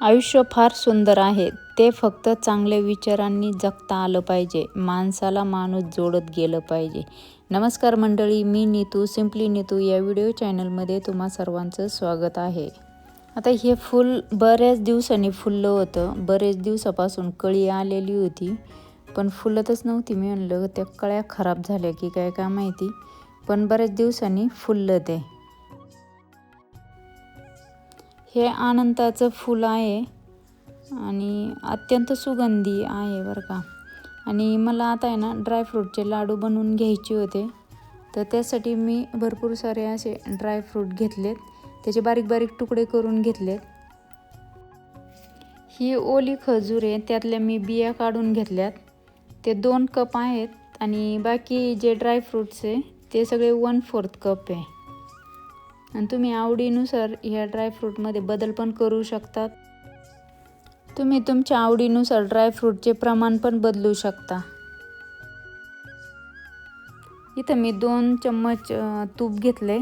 आयुष्य फार सुंदर आहे. ते फक्त चांगल्या विचारांनी जगता आलं पाहिजे. माणसाला माणूस जोडत गेलं पाहिजे. नमस्कार मंडळी मी नीतू सिम्पली नीतू या व्हिडिओ चॅनलमध्ये तुम्हा सर्वांचं स्वागत आहे. आता हे फुल बऱ्याच दिवसांनी फुललं होतं. बरेच दिवसापासून कळी आलेली होती पण फुलतच नव्हती. मी म्हणलं त्या कळ्या खराब झाल्या की काय काय माहिती? पण बऱ्याच दिवसांनी फुललं ते. हे आनंदाचं फूल आहे आणि अत्यंत सुगंधी आहे बरं का. आणि मला आता आहे ना ड्रायफ्रूटचे लाडू बनवून घ्यायचे होते. तर त्यासाठी मी भरपूर सारे असे ड्रायफ्रूट घेतलेत. त्याचे बारीक बारीक तुकडे करून घेतलेत. ही ओली खजूर आहे त्यातल्या मी बिया काढून घेतल्यात. ते दोन कप आहेत आणि बाकी जे ड्रायफ्रूट्स आहे ते सगळे वन फोर्थ कप आहे. आणि तुम्ही आवडीनुसार ह्या ड्रायफ्रूटमध्ये बदल पण करू शकतात. तुम्ही तुमच्या आवडीनुसार ड्रायफ्रूटचे प्रमाण पण बदलू शकता. इथं मी दोन चम्मच तूप घेतले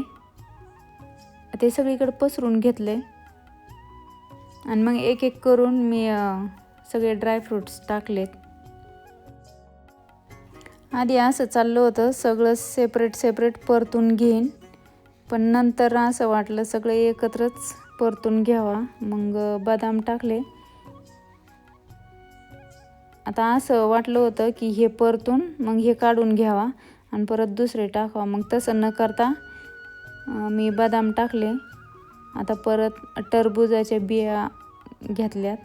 ते सगळीकडे पसरून घेतले आणि मग एक एक करून मी सगळे ड्रायफ्रूट्स टाकलेत. आधी असं चाललं होतं सगळं सेपरेट सेपरेट परतून घेईन. पण नंतर असं वाटलं सगळे एकत्रच परतून घ्यावा. मग बदाम टाकले. आता असं वाटलं होतं की हे परतून मग हे काढून घ्यावा आणि परत दुसरे टाकावा. मग तसं न करता मी बदाम टाकले. आता परत टरबुजाच्या बिया घेतल्यात.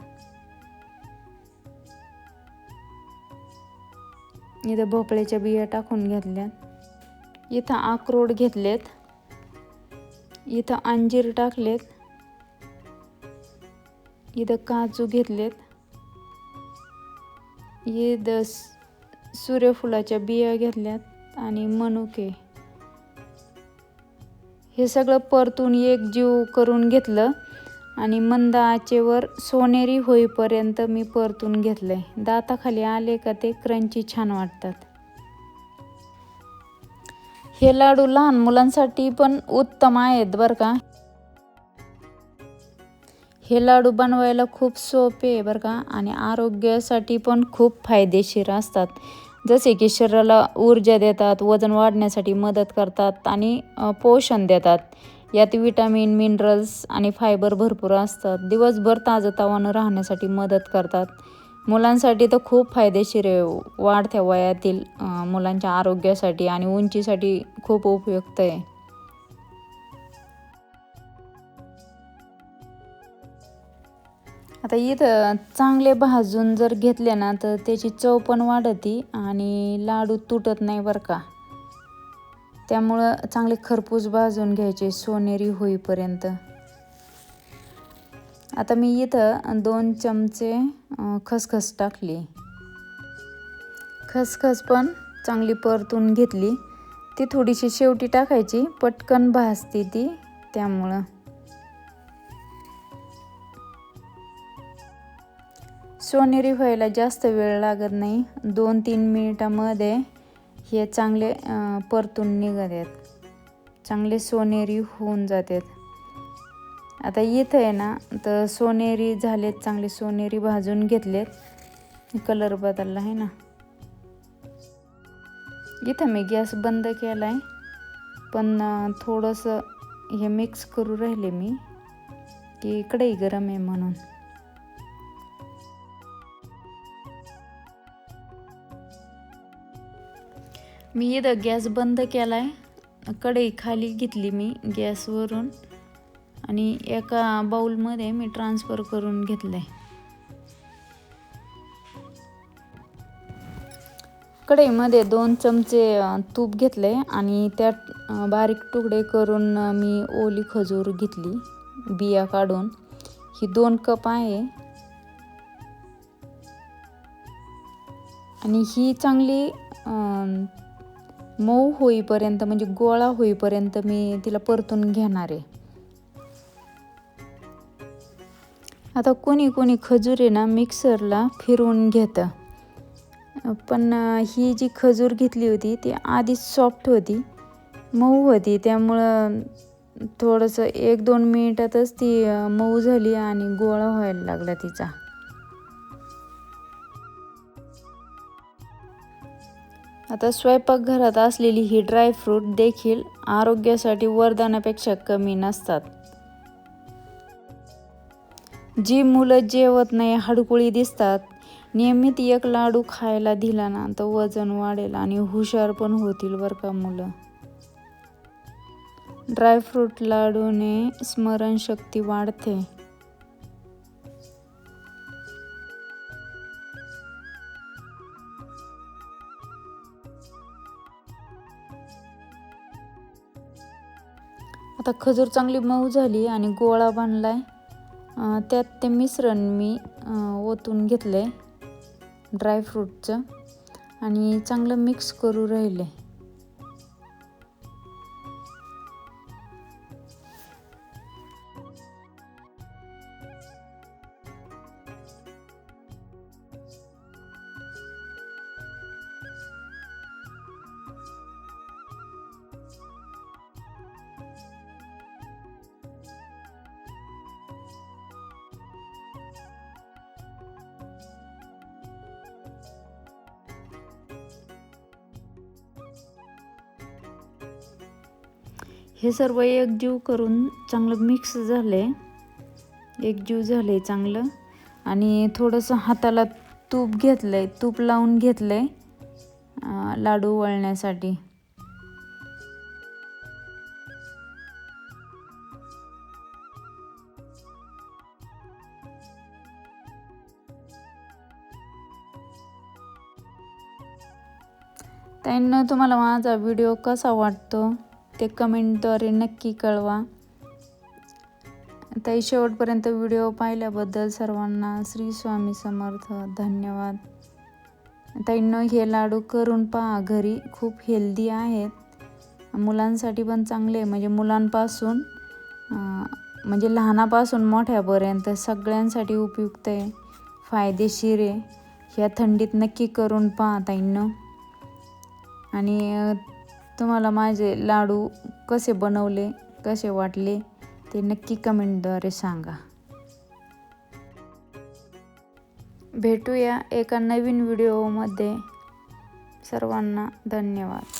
इथं भोपळ्याच्या बिया टाकून घेतल्यात. इथं अक्रोड घेतलेत. इथं अंजीर टाकलेत. इथं काजू घेतलेत. इथं सूर्यफुलाच्या बिया घेतल्यात आणि मनुके. हे सगळं परतून एक जीव करून घेतलं आणि मंद आचेवर सोनेरी होईपर्यंत मी परतून घेतलं आहे दाताखाली आले का ते क्रंची छान वाटतात. हे लाडू लहान मुलांसाठी पण उत्तम आहेत बरं का. हे लाडू बनवायला खूप सोपे आहे बरं का आणि आरोग्यासाठी पण खूप फायदेशीर असतात. जसे की शरीराला ऊर्जा देतात वजन वाढण्यासाठी मदत करतात आणि पोषण देतात. यात विटॅमिन मिनरल्स आणि फायबर भरपूर असतात. दिवसभर ताजंतवानं राहण्यासाठी मदत करतात. मुलांसाठी तर खूप फायदेशीर आहे. वाढत्या वयातील मुलांच्या आरोग्यासाठी आणि उंचीसाठी खूप उपयुक्त आहे. आता इथं चांगले भाजून जर घेतले ना तर त्याची चव पण वाढती आणि लाडू तुटत नाही बरं का. त्यामुळं चांगले खरपूस भाजून घ्यायचे सोनेरी होईपर्यंत. आता मी इथं दोन चमचे खसखस टाकली. खसखस पण चांगली परतून घेतली. ती थोडीशी शेवटी टाकायची पटकन भाजते ती त्यामुळं. सोनेरी व्हायला जास्त वेळ लागत नाही. दोन तीन मिनिटामध्ये हे चांगले परतून निघत आहेत चांगले सोनेरी होऊन जातात. आता इथं आहे ना तर सोनेरी झालेत चांगले सोनेरी भाजून घेतलेत. कलर बदलला आहे ना. इथं मी गॅस बंद केला आहे पण थोडंसं हे मिक्स करू राहिले मी की इकडेही गरम आहे म्हणून. मी इथं गॅस बंद केला आहे कढई खाली घेतली मी गॅसवरून. आणि एका बाऊलमध्ये मी ट्रान्सफर करून घेतलं आहे कढईमध्ये दोन चमचे तूप घेतले आणि त्यात बारीक तुकडे करून मी ओली खजूर घेतली बिया काढून. ही दोन कप आहे. आणि ही चांगली मऊ होईपर्यंत म्हणजे गोळा होईपर्यंत मी तिला परतून घेणार आहे. आता कोणी कोणी खजूर आहे ना मिक्सरला फिरवून घेतं. पण ही जी खजूर घेतली होती ती आधीच सॉफ्ट होती मऊ होती. त्यामुळं थोडंसं एक दोन मिनिटातच ती मऊ झाली आणि गोळा व्हायला लागला तिचा. आता स्वयंपाकघरात असलेली ही ड्रायफ्रूट देखील आरोग्यासाठी वरदानापेक्षा कमी नसतात. जी मुलं जेवत नाही हडकुळी दिसतात. नियमित एक लाडू खायला दिला ना तर वजन वाढेल आणि हुशार पण होतील बरं का मुलं. ड्रायफ्रूट लाडूने स्मरणशक्ती वाढते. आता खजूर चांगली मऊ झाली आणि गोळा बनलाय. त्यात ते मिश्रण मी ओतून घेतलं आहे ड्रायफ्रूटचं. आणि चांगलं मिक्स करू राहिले. हे सर्व एकजीव करून चांगलं मिक्स झाले एकजीव झाले चांगलं. आणि थोडंसं हाताला तूप घेतलं आहे तूप लावून घेतलं आहे लाडू वळण्यासाठी. त्यांना तुम्हाला माझा व्हिडिओ कसा वाटतो? ते कमेंटद्वारे नक्की कळवा. ताई शेवटपर्यंत व्हिडिओ पाहिल्याबद्दल सर्वांना श्री स्वामी समर्थ. धन्यवाद. ताईंनो हे लाडू करून पहा घरी खूप हेल्दी आहेत. मुलांसाठी पण चांगले आहे. म्हणजे मुलांपासून म्हणजे लहानापासून मोठ्यापर्यंत सगळ्यांसाठी उपयुक्त आहे. फायदेशीर आहे. ह्या थंडीत नक्की करून पहा ताईंनो आणि तुम्हाला माझे लाडू कसे बनवले कसे वाटले ते नक्की कमेंटद्वारे सांगा. भेटूया एका नवीन व्हिडिओमध्ये सर्वांना धन्यवाद.